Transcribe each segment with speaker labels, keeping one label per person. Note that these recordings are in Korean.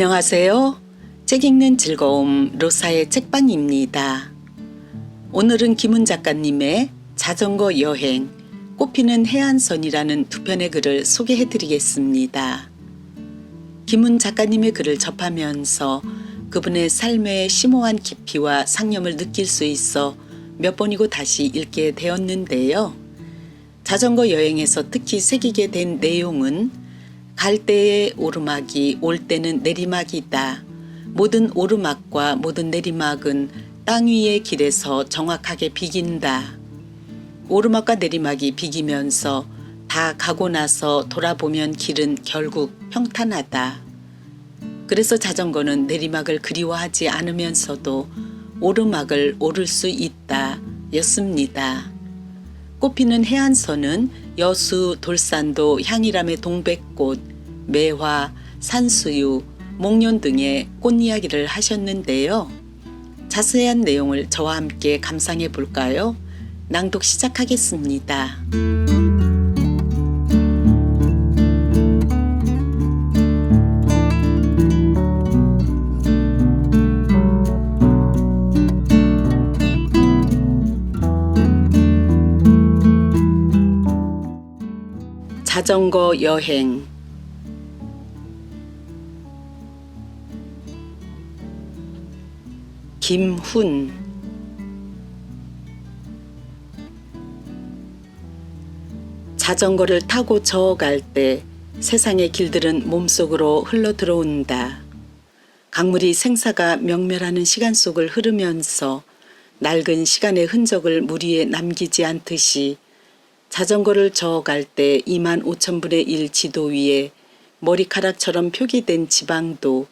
Speaker 1: 안녕하세요. 책 읽는 즐거움 로사의 책방입니다. 오늘은 김은 작가님의 자전거 여행 꽃피는 해안선이라는 두 편의 글을 소개해 드리겠습니다. 김은 작가님의 글을 접하면서 그분의 삶의 심오한 깊이와 상념을 느낄 수 있어 몇 번이고 다시 읽게 되었는데요. 자전거 여행에서 특히 새기게 된 내용은 갈 때의 오르막이 올 때는 내리막이다. 모든 오르막과 모든 내리막은 땅 위의 길에서 정확하게 비긴다. 오르막과 내리막이 비기면서 다 가고 나서 돌아보면 길은 결국 평탄하다. 그래서 자전거는 내리막을 그리워하지 않으면서도 오르막을 오를 수 있다. 였습니다. 꽃피는 해안선은 여수, 돌산도, 향이람의 동백꽃, 매화, 산수유, 목련 등의 꽃 이야기를 하셨는데요. 자세한 내용을 저와 함께 감상해 볼까요? 낭독 시작하겠습니다. 자전거 여행 김훈 자전거를 타고 저어갈 때 세상의 길들은 몸속으로 흘러 들어온다. 강물이 생사가 명멸하는 시간 속을 흐르면서 낡은 시간의 흔적을 물 위에 남기지 않듯이 자전거를 저어갈 때 2만 5천 분의 1 지도 위에 머리카락처럼 표기된 지방도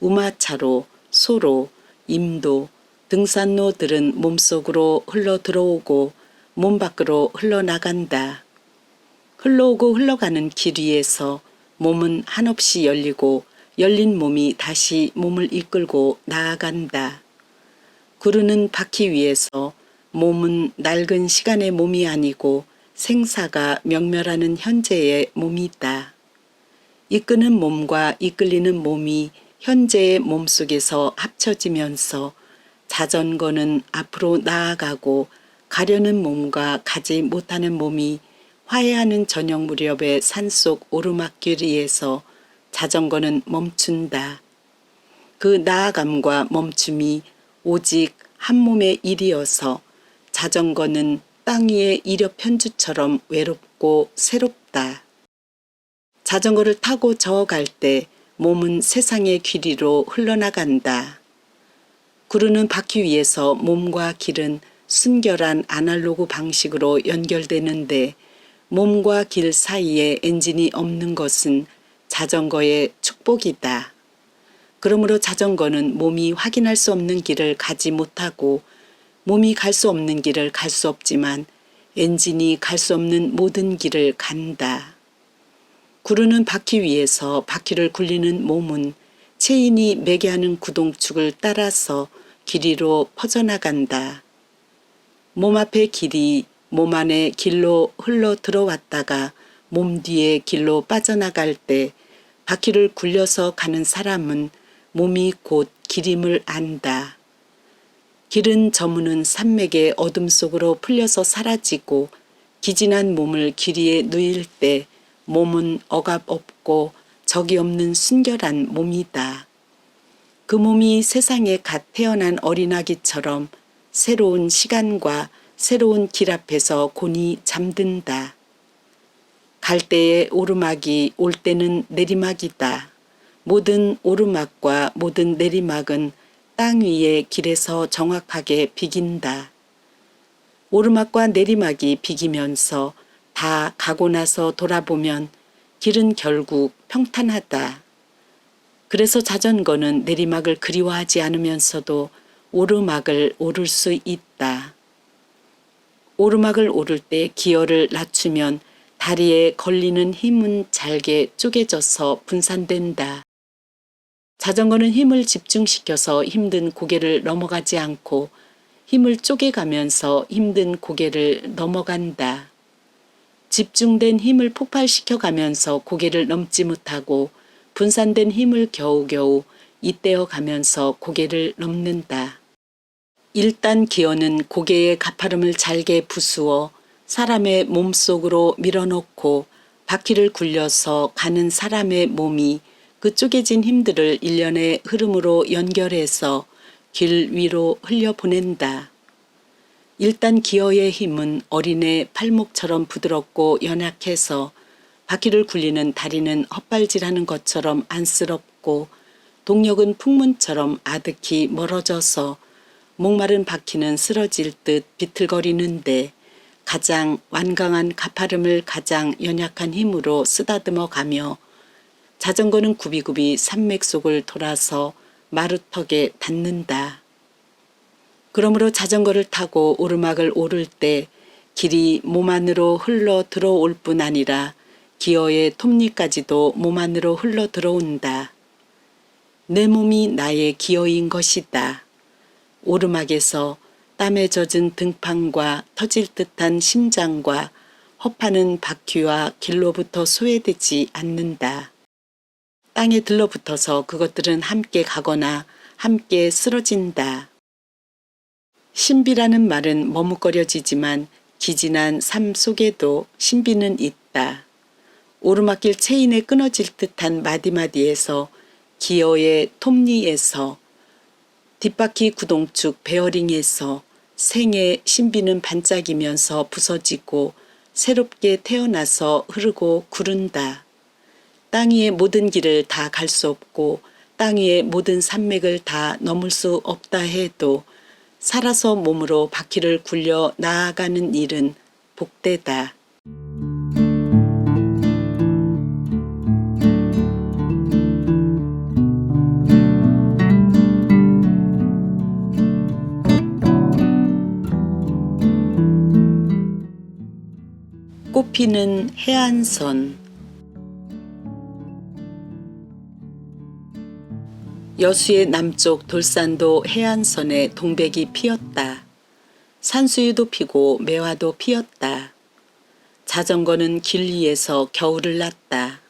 Speaker 1: 우마차로, 소로, 임도, 등산로들은 몸속으로 흘러 들어오고 몸 밖으로 흘러나간다. 흘러오고 흘러가는 길 위에서 몸은 한없이 열리고 열린 몸이 다시 몸을 이끌고 나아간다. 구르는 바퀴 위에서 몸은 낡은 시간의 몸이 아니고 생사가 명멸하는 현재의 몸이다. 이끄는 몸과 이끌리는 몸이 현재의 몸 속에서 합쳐지면서 자전거는 앞으로 나아가고 가려는 몸과 가지 못하는 몸이 화해하는 저녁 무렵의 산속 오르막길 위에서 자전거는 멈춘다. 그 나아감과 멈춤이 오직 한 몸의 일이어서 자전거는 땅 위의 이력 편주처럼 외롭고 새롭다. 자전거를 타고 저어갈 때 몸은 세상의 길이로 흘러나간다. 구르는 바퀴 위에서 몸과 길은 순결한 아날로그 방식으로 연결되는데 몸과 길 사이에 엔진이 없는 것은 자전거의 축복이다. 그러므로 자전거는 몸이 확인할 수 없는 길을 가지 못하고 몸이 갈 수 없는 길을 갈 수 없지만 엔진이 갈 수 없는 모든 길을 간다. 구르는 바퀴 위에서 바퀴를 굴리는 몸은 체인이 매게 하는 구동축을 따라서 길이로 퍼져나간다. 몸 앞의 길이 몸 안에 길로 흘러 들어왔다가 몸 뒤에 길로 빠져나갈 때 바퀴를 굴려서 가는 사람은 몸이 곧 길임을 안다. 길은 저무는 산맥의 어둠 속으로 풀려서 사라지고 기진한 몸을 길 위에 누일 때 몸은 억압 없고 적이 없는 순결한 몸이다. 그 몸이 세상에 갓 태어난 어린아기처럼 새로운 시간과 새로운 길 앞에서 곤히 잠든다. 갈 때의 오르막이 올 때는 내리막이다. 모든 오르막과 모든 내리막은 땅 위의 길에서 정확하게 비긴다. 오르막과 내리막이 비기면서 다 가고 나서 돌아보면 길은 결국 평탄하다. 그래서 자전거는 내리막을 그리워하지 않으면서도 오르막을 오를 수 있다. 오르막을 오를 때 기어를 낮추면 다리에 걸리는 힘은 잘게 쪼개져서 분산된다. 자전거는 힘을 집중시켜서 힘든 고개를 넘어가지 않고 힘을 쪼개가면서 힘든 고개를 넘어간다. 집중된 힘을 폭발시켜 가면서 고개를 넘지 못하고 분산된 힘을 겨우겨우 잇대어 가면서 고개를 넘는다. 일단 기어는 고개의 가파름을 잘게 부수어 사람의 몸속으로 밀어넣고 바퀴를 굴려서 가는 사람의 몸이 그 쪼개진 힘들을 일련의 흐름으로 연결해서 길 위로 흘려보낸다. 일단 기어의 힘은 어린애 팔목처럼 부드럽고 연약해서 바퀴를 굴리는 다리는 헛발질하는 것처럼 안쓰럽고 동력은 풍문처럼 아득히 멀어져서 목마른 바퀴는 쓰러질 듯 비틀거리는데 가장 완강한 가파름을 가장 연약한 힘으로 쓰다듬어 가며 자전거는 굽이굽이 산맥 속을 돌아서 마루턱에 닿는다. 그러므로 자전거를 타고 오르막을 오를 때 길이 몸 안으로 흘러 들어올 뿐 아니라 기어의 톱니까지도 몸 안으로 흘러 들어온다. 내 몸이 나의 기어인 것이다. 오르막에서 땀에 젖은 등판과 터질 듯한 심장과 허파는 바퀴와 길로부터 소외되지 않는다. 땅에 들러붙어서 그것들은 함께 가거나 함께 쓰러진다. 신비라는 말은 머뭇거려지지만 기진한 삶 속에도 신비는 있다. 오르막길 체인에 끊어질 듯한 마디마디에서 기어의 톱니에서 뒷바퀴 구동축 베어링에서 생의 신비는 반짝이면서 부서지고 새롭게 태어나서 흐르고 구른다. 땅 위의 모든 길을 다 갈 수 없고 땅 위의 모든 산맥을 다 넘을 수 없다 해도 살아서 몸으로 바퀴를 굴려 나아가는 일은 복되다. 꽃피는 해안선 여수의 남쪽 돌산도 해안선에 동백이 피었다. 산수유도 피고 매화도 피었다. 자전거는 길 위에서 겨울을 났다.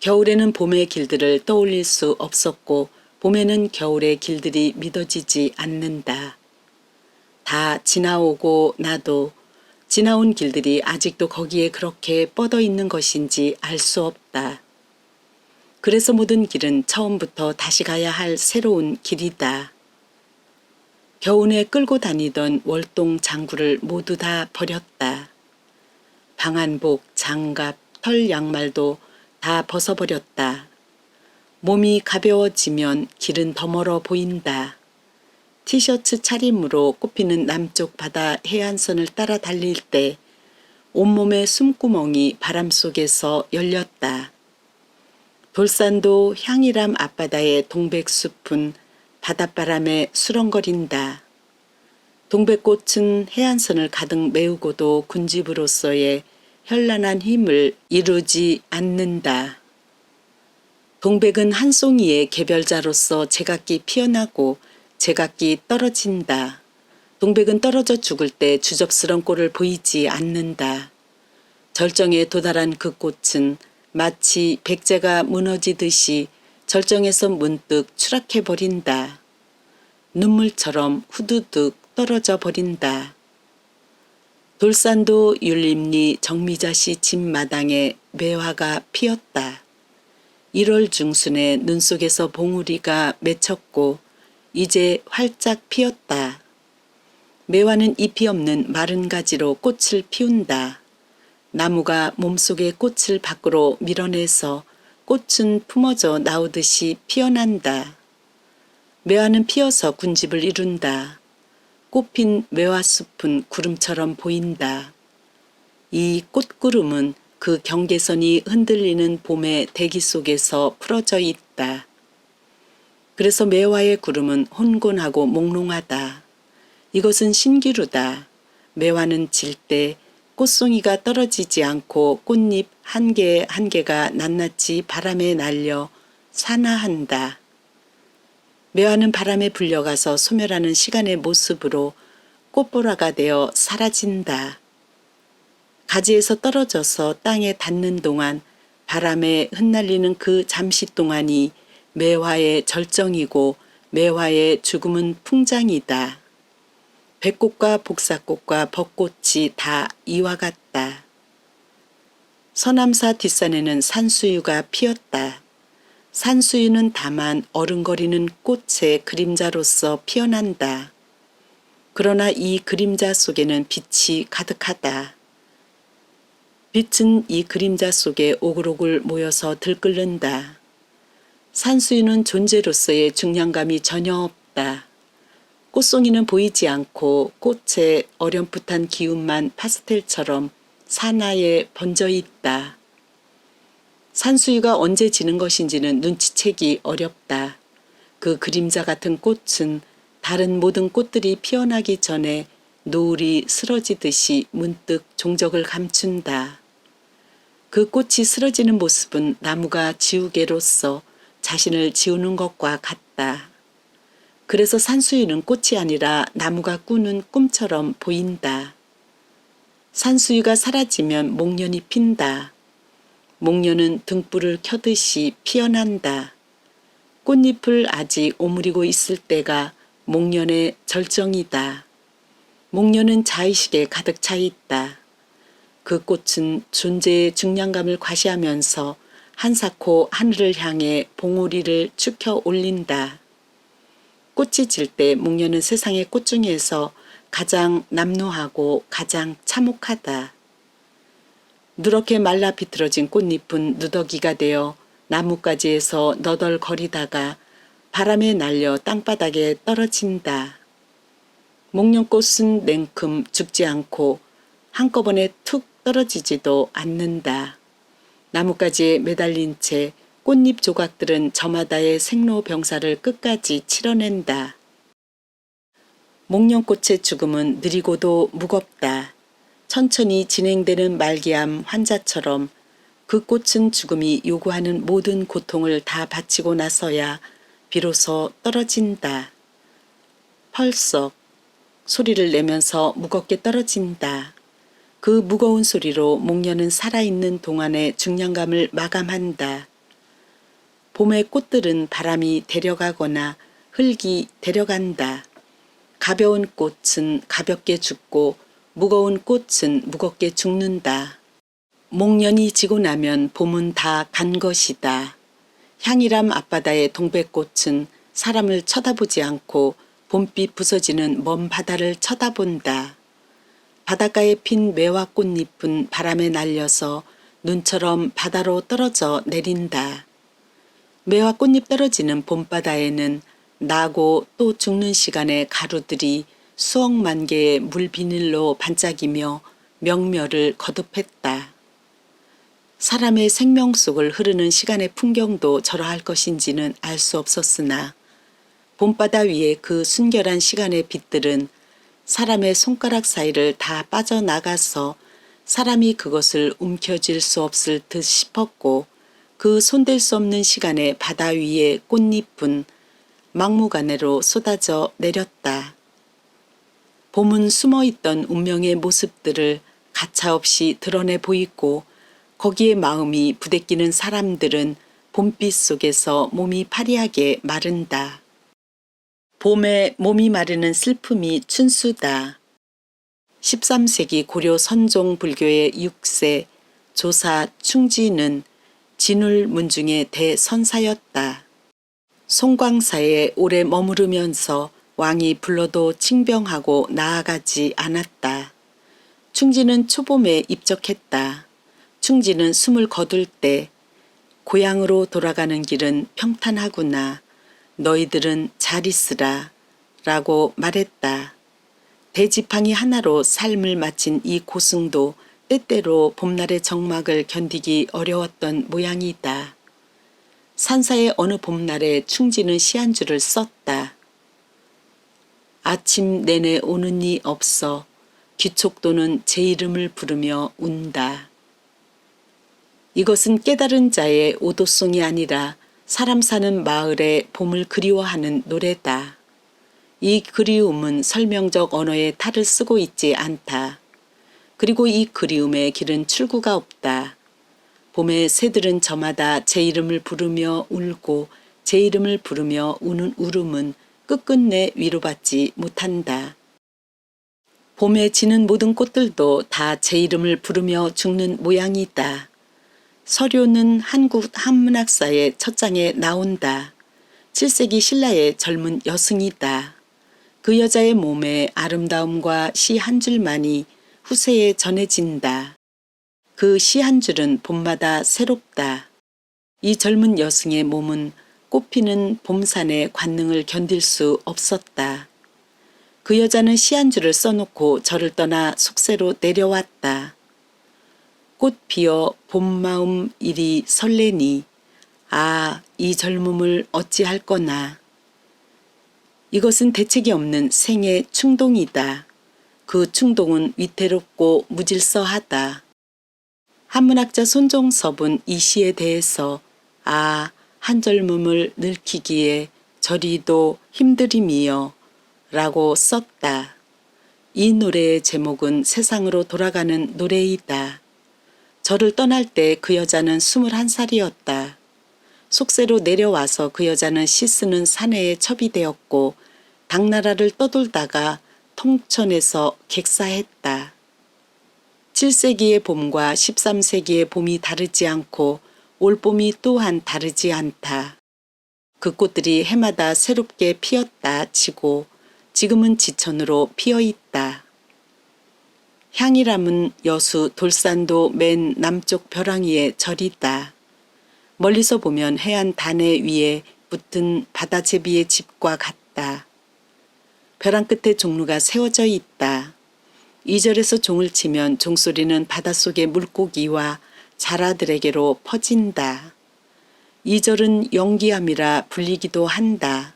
Speaker 1: 겨울에는 봄의 길들을 떠올릴 수 없었고 봄에는 겨울의 길들이 믿어지지 않는다. 다 지나오고 나도 지나온 길들이 아직도 거기에 그렇게 뻗어 있는 것인지 알 수 없다. 그래서 모든 길은 처음부터 다시 가야 할 새로운 길이다. 겨우내 끌고 다니던 월동 장구를 모두 다 버렸다. 방한복, 장갑, 털 양말도 다 벗어버렸다. 몸이 가벼워지면 길은 더 멀어 보인다. 티셔츠 차림으로 꽃피는 남쪽 바다 해안선을 따라 달릴 때 온몸의 숨구멍이 바람 속에서 열렸다. 돌산도 향이람 앞바다의 동백숲은 바닷바람에 수렁거린다. 동백꽃은 해안선을 가득 메우고도 군집으로서의 현란한 힘을 이루지 않는다. 동백은 한 송이의 개별자로서 제각기 피어나고 제각기 떨어진다. 동백은 떨어져 죽을 때 주접스런 꼴을 보이지 않는다. 절정에 도달한 그 꽃은 마치 백제가 무너지듯이 절정에서 문득 추락해 버린다. 눈물처럼 후두둑 떨어져 버린다. 돌산도 율림리 정미자씨 집 마당에 매화가 피었다. 1월 중순에 눈 속에서 봉우리가 맺혔고 이제 활짝 피었다. 매화는 잎이 없는 마른 가지로 꽃을 피운다. 나무가 몸속의 꽃을 밖으로 밀어내서 꽃은 품어져 나오듯이 피어난다. 매화는 피어서 군집을 이룬다. 꽃핀 매화숲은 구름처럼 보인다. 이 꽃구름은 그 경계선이 흔들리는 봄의 대기 속에서 풀어져 있다. 그래서 매화의 구름은 혼곤하고 몽롱하다. 이것은 신기루다. 매화는 질 때 꽃송이가 떨어지지 않고 꽃잎 한 개 한 개가 낱낱이 바람에 날려 산화한다. 매화는 바람에 불려가서 소멸하는 시간의 모습으로 꽃보라가 되어 사라진다. 가지에서 떨어져서 땅에 닿는 동안 바람에 흩날리는 그 잠시 동안이 매화의 절정이고 매화의 죽음은 풍장이다. 백꽃과 복사꽃과 벚꽃이 다 이와 같다. 서남사 뒷산에는 산수유가 피었다. 산수유는 다만 어른거리는 꽃의 그림자로서 피어난다. 그러나 이 그림자 속에는 빛이 가득하다. 빛은 이 그림자 속에 오글오글 모여서 들끓는다. 산수유는 존재로서의 중량감이 전혀 없다. 꽃송이는 보이지 않고 꽃의 어렴풋한 기운만 파스텔처럼 산하에 번져 있다. 산수유가 언제 지는 것인지는 눈치채기 어렵다. 그 그림자 같은 꽃은 다른 모든 꽃들이 피어나기 전에 노을이 쓰러지듯이 문득 종적을 감춘다. 그 꽃이 쓰러지는 모습은 나무가 지우개로서 자신을 지우는 것과 같다. 그래서 산수유는 꽃이 아니라 나무가 꾸는 꿈처럼 보인다. 산수유가 사라지면 목련이 핀다. 목련은 등불을 켜듯이 피어난다. 꽃잎을 아직 오므리고 있을 때가 목련의 절정이다. 목련은 자의식에 가득 차 있다. 그 꽃은 존재의 중량감을 과시하면서 한사코 하늘을 향해 봉우리를 축혀 올린다. 꽃이 질 때 목련은 세상의 꽃 중에서 가장 남노하고 가장 참혹하다. 누렇게 말라 비틀어진 꽃잎은 누더기가 되어 나뭇가지에서 너덜거리다가 바람에 날려 땅바닥에 떨어진다. 목련꽃은 냉큼 죽지 않고 한꺼번에 툭 떨어지지도 않는다. 나뭇가지에 매달린 채 꽃잎 조각들은 저마다의 생로병사를 끝까지 치러낸다. 목련꽃의 죽음은 느리고도 무겁다. 천천히 진행되는 말기암 환자처럼 그 꽃은 죽음이 요구하는 모든 고통을 다 바치고 나서야 비로소 떨어진다. 펄썩 소리를 내면서 무겁게 떨어진다. 그 무거운 소리로 목련은 살아있는 동안의 중량감을 마감한다. 봄의 꽃들은 바람이 데려가거나 흙이 데려간다. 가벼운 꽃은 가볍게 죽고 무거운 꽃은 무겁게 죽는다. 목련이 지고 나면 봄은 다 간 것이다. 향이람 앞바다의 동백꽃은 사람을 쳐다보지 않고 봄빛 부서지는 먼 바다를 쳐다본다. 바닷가에 핀 매화 꽃잎은 바람에 날려서 눈처럼 바다로 떨어져 내린다. 매화 꽃잎 떨어지는 봄바다에는 나고 또 죽는 시간의 가루들이 수억만 개의 물 비닐로 반짝이며 명멸을 거듭했다. 사람의 생명 속을 흐르는 시간의 풍경도 저러할 것인지는 알 수 없었으나 봄바다 위에 그 순결한 시간의 빛들은 사람의 손가락 사이를 다 빠져나가서 사람이 그것을 움켜쥘 수 없을 듯 싶었고 그 손댈 수 없는 시간의 바다 위에 꽃잎은 막무가내로 쏟아져 내렸다. 봄은 숨어 있던 운명의 모습들을 가차없이 드러내 보이고 거기에 마음이 부대끼는 사람들은 봄빛 속에서 몸이 파리하게 마른다. 봄에 몸이 마르는 슬픔이 춘수다. 13세기 고려 선종 불교의 6세 조사 충지는 진울 문중의 대선사였다. 송광사에 오래 머무르면서 왕이 불러도 칭병하고 나아가지 않았다. 충지는 초봄에 입적했다. 충지는 숨을 거둘 때 고향으로 돌아가는 길은 평탄하구나. 너희들은 잘 있으라. 라고 말했다. 대지팡이 하나로 삶을 마친 이 고승도 때때로 봄날의 정막을 견디기 어려웠던 모양이다. 산사의 어느 봄날에 충지는 시한줄을 썼다. 아침 내내 오는 이 없어 귀촉도는 제 이름을 부르며 운다. 이것은 깨달은 자의 오도송이 아니라 사람 사는 마을의 봄을 그리워하는 노래다. 이 그리움은 설명적 언어의 탈을 쓰고 있지 않다. 그리고 이 그리움의 길은 출구가 없다. 봄에 새들은 저마다 제 이름을 부르며 울고 제 이름을 부르며 우는 울음은 끝끝내 위로받지 못한다. 봄에 지는 모든 꽃들도 다 제 이름을 부르며 죽는 모양이다. 서료는 한국 한문학사의 첫 장에 나온다. 7세기 신라의 젊은 여승이다. 그 여자의 몸에 아름다움과 시 한 줄만이 후세에 전해진다. 그 시 한 줄은 봄마다 새롭다. 이 젊은 여승의 몸은 꽃피는 봄산의 관능을 견딜 수 없었다. 그 여자는 시 한 줄을 써놓고 저를 떠나 숙세로 내려왔다. 꽃 피어 봄 마음 이리 설레니 아 이 젊음을 어찌할 거나 이것은 대책이 없는 생의 충동이다. 그 충동은 위태롭고 무질서하다. 한문학자 손종섭은 이 시에 대해서 아 한절몸을 늙히기에 저리도 힘들임이여 라고 썼다. 이 노래의 제목은 세상으로 돌아가는 노래이다. 저를 떠날 때 그 여자는 21살이었다. 속세로 내려와서 그 여자는 시 쓰는 사내에 첩이 되었고 당나라를 떠돌다가 통천에서 객사했다. 7세기의 봄과 13세기의 봄이 다르지 않고 올봄이 또한 다르지 않다. 그 꽃들이 해마다 새롭게 피었다 치고 지금은 지천으로 피어 있다. 향이람은 여수 돌산도 맨 남쪽 벼랑위에 절이다. 멀리서 보면 해안 단해 위에 붙은 바다제비의 집과 같다. 벼랑 끝에 종루가 세워져 있다. 이 절에서 종을 치면 종소리는 바닷속의 물고기와 자라들에게로 퍼진다. 이 절은 영기암이라 불리기도 한다.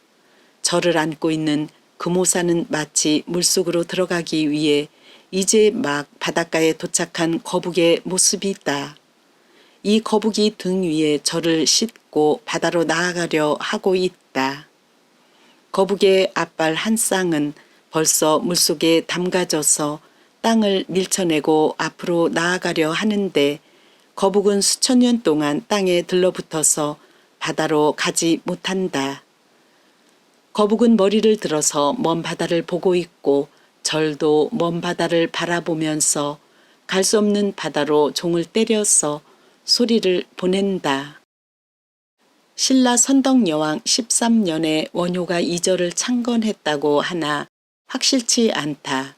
Speaker 1: 절을 안고 있는 금오사는 마치 물속으로 들어가기 위해 이제 막 바닷가에 도착한 거북의 모습이다. 이 거북이 등 위에 절을 싣고 바다로 나아가려 하고 있다. 거북의 앞발 한 쌍은 벌써 물속에 담가져서 땅을 밀쳐내고 앞으로 나아가려 하는데 거북은 수천 년 동안 땅에 들러붙어서 바다로 가지 못한다. 거북은 머리를 들어서 먼 바다를 보고 있고 절도 먼 바다를 바라보면서 갈 수 없는 바다로 종을 때려서 소리를 보낸다. 신라 선덕여왕 13년에 원효가 이 절을 창건했다고 하나 확실치 않다.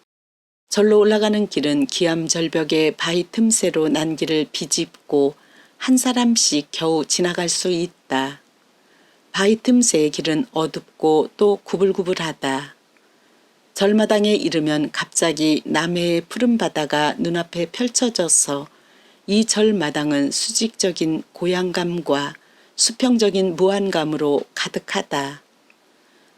Speaker 1: 절로 올라가는 길은 기암절벽의 바위 틈새로 난 길을 비집고 한 사람씩 겨우 지나갈 수 있다. 바위 틈새의 길은 어둡고 또 구불구불하다. 절마당에 이르면 갑자기 남해의 푸른 바다가 눈앞에 펼쳐져서 이 절마당은 수직적인 고향감과 수평적인 무한감으로 가득하다.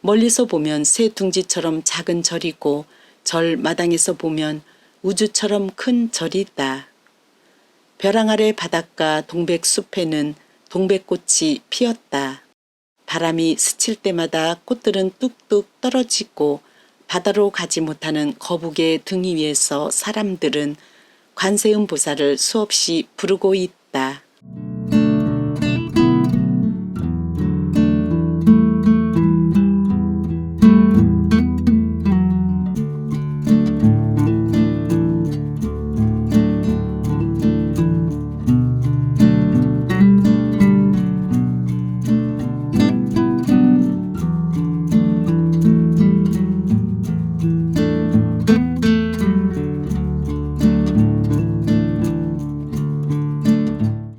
Speaker 1: 멀리서 보면 새 둥지처럼 작은 절이고 절 마당에서 보면 우주처럼 큰 절이다. 벼랑 아래 바닷가 동백숲에는 동백꽃이 피었다. 바람이 스칠 때마다 꽃들은 뚝뚝 떨어지고 바다로 가지 못하는 거북의 등 위에서 사람들은 관세음 보살을 수없이 부르고 있다.